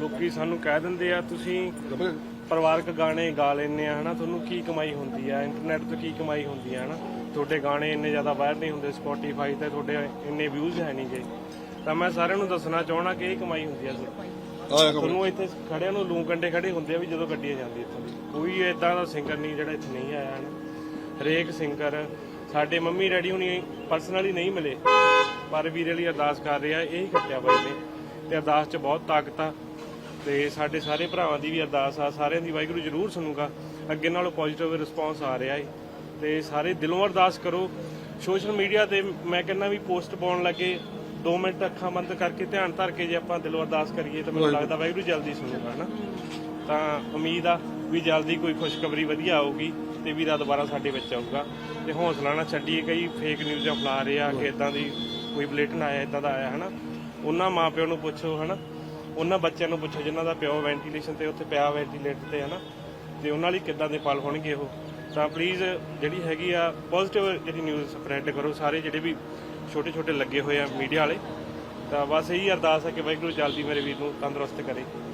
ਲੋਕੀ ਸਾਨੂੰ ਕਹਿ ਦਿੰਦੇ ਆ ਤੁਸੀਂ ਪਰਿਵਾਰਕ ਗਾਣੇ ਗਾ ਲੈਂਦੇ ਆ ਹਨਾ? ਤੁਹਾਨੂੰ ਕੀ ਕਮਾਈ ਹੁੰਦੀ ਆ? ਇੰਟਰਨੈਟ ਤੋਂ ਕੀ ਕਮਾਈ ਹੁੰਦੀ ਆ ਹਨਾ? ਤੁਹਾਡੇ ਗਾਣੇ ਇੰਨੇ ਜ਼ਿਆਦਾ ਵਾਇਰ ਨਹੀਂ ਹੁੰਦੇ ਸਪੋਟੀਫਾਈ ਤੇ ਤੁਹਾਡੇ ਇੰਨੇ ਵਿਊਜ਼ ਹੈ ਨਹੀਂਗੇ ਤਾਂ ਮੈਂ ਸਾਰਿਆਂ ਨੂੰ ਦੱਸਣਾ ਚਾਹਣਾ ਕਿ ਇਹ ਕਮਾਈ ਹੁੰਦੀ ਆ ਤੁਹਾਨੂੰ ਇੱਥੇ ਖੜਿਆਂ ਨੂੰ ਲੂ ਕੰਡੇ ਖੜੇ ਹੁੰਦੇ ਆ ਵੀ ਜਦੋਂ ਗੱਡੀਆਂ ਜਾਂਦੀ ਇੱਥੋਂ ਕੋਈ ਇਦਾਂ ਦਾ ਸਿੰਗਰ ਨਹੀਂ ਜਿਹੜਾ ਇੱਥੇ ਨਹੀਂ ਆਇਆ ਹਨ? ਹਰੇਕ ਸਿੰਗਰ ਸਾਡੇ ਮੰਮੀ ਡੈਡੀ ਹੁਣੀ ਪਰਸਨਲੀ ਨਹੀਂ ਮਿਲੇ ਪਰ ਵੀਰੇ ਲਈ ਅਰਦਾਸ ਕਰ ਰਿਹਾ ਇਹੀ ਕੱਟਿਆ ਬਾਈ ਨੇ। ਤੇ ਅਰਦਾਸ 'ਚ ਬਹੁਤ ਤਾਕਤ ਆ। ਤੇ ਸਾਡੇ ਸਾਰੇ ਭਰਾਵਾਂ ਦੀ ਵੀ ਅਰਦਾਸ ਆ ਸਾਰਿਆਂ ਦੀ ਵਾਹਿਗੁਰੂ ਜ਼ਰੂਰ ਸੁਣੂਗਾ। ਅੱਗੇ ਨਾਲੋਂ ਪੋਜ਼ਿਟਿਵ ਰਿਸਪੌਂਸ ਆ ਰਿਹਾ ਏ। ਤੇ ਸਾਰੇ ਦਿਲੋਂ ਅਰਦਾਸ ਕਰੋ। ਸੋਸ਼ਲ ਮੀਡੀਆ ਤੇ ਮੈਂ ਕਹਿੰਦਾ ਵੀ ਪੋਸਟ ਪਾਉਣ ਲੱਗੇ 2 ਮਿੰਟ ਅੱਖਾਂ ਬੰਦ ਕਰਕੇ ਧਿਆਨ ਧਰ ਕੇ ਜੇ ਆਪਾਂ ਦਿਲੋਂ ਅਰਦਾਸ ਕਰੀਏ ਤਾਂ ਮੈਨੂੰ ਲੱਗਦਾ ਵਾਹਿਗੁਰੂ ਜਲਦੀ ਸੁਣੂਗਾ ਹਨਾ? ਤਾਂ ਉਮੀਦ ਆ ਵੀ ਜਲਦੀ ਕੋਈ ਖੁਸ਼ਖਬਰੀ ਵਧੀਆ ਆਊਗੀ ਤੇ ਵੀਰਾ ਦੁਬਾਰਾ ਸਾਡੇ ਵਿੱਚ ਆਊਗਾ। ਤੇ ਹੌਸਲਾ ਨਾ ਛੱਡੀਏ ਕਈ ਫੇਕ ਨਿਊਜ਼ਾਂ ਫੈਲਾ ਰਹੇ ਆ ਕਿ ਇਦਾਂ ਦੀ ਕੋਈ ਬਲੇਟਨ ਆਇਆ ਇਦਾਂ ਦਾ ਆਇਆ ਹਨਾ? ਉਹਨਾਂ ਮਾਪਿਆਂ ਨੂੰ ਪੁੱਛੋ ਹਨਾ? ਉਹਨਾਂ ਬੱਚਿਆਂ ਨੂੰ ਪੁੱਛੋ, ਜਿਨ੍ਹਾਂ ਦਾ ਪਿਓ ਵੈਂਟੀਲੇਸ਼ਨ ਤੇ, ਉੱਥੇ ਪਿਆ ਵੈਂਟੀਲੇਟਰ ਤੇ, ਹਨਾ? ਤੇ ਉਹਨਾਂ ਲਈ ਕਿੱਦਾਂ ਦੇ ਪਲ ਹੋਣਗੇ ਉਹ? ਤਾਂ ਪਲੀਜ਼ ਜਿਹੜੀ ਹੈਗੀ ਆ ਪੋਜ਼ਿਟਿਵ ਜਿਹੜੀ ਨਿਊਜ਼ ਸਪਰੈਡ ਕਰੋ ਸਾਰੇ ਜਿਹੜੇ ਵੀ ਛੋਟੇ ਛੋਟੇ ਲੱਗੇ ਹੋਏ ਆ ਮੀਡੀਆ ਵਾਲੇ। ਤਾਂ ਬਸ ਇਹੀ ਅਰਦਾਸ ਹੈ ਕਿ ਵਾਹਿਗੁਰੂ ਜਲਦੀ ਮੇਰੇ ਵੀਰ ਨੂੰ ਤੰਦਰੁਸਤ ਕਰੇ।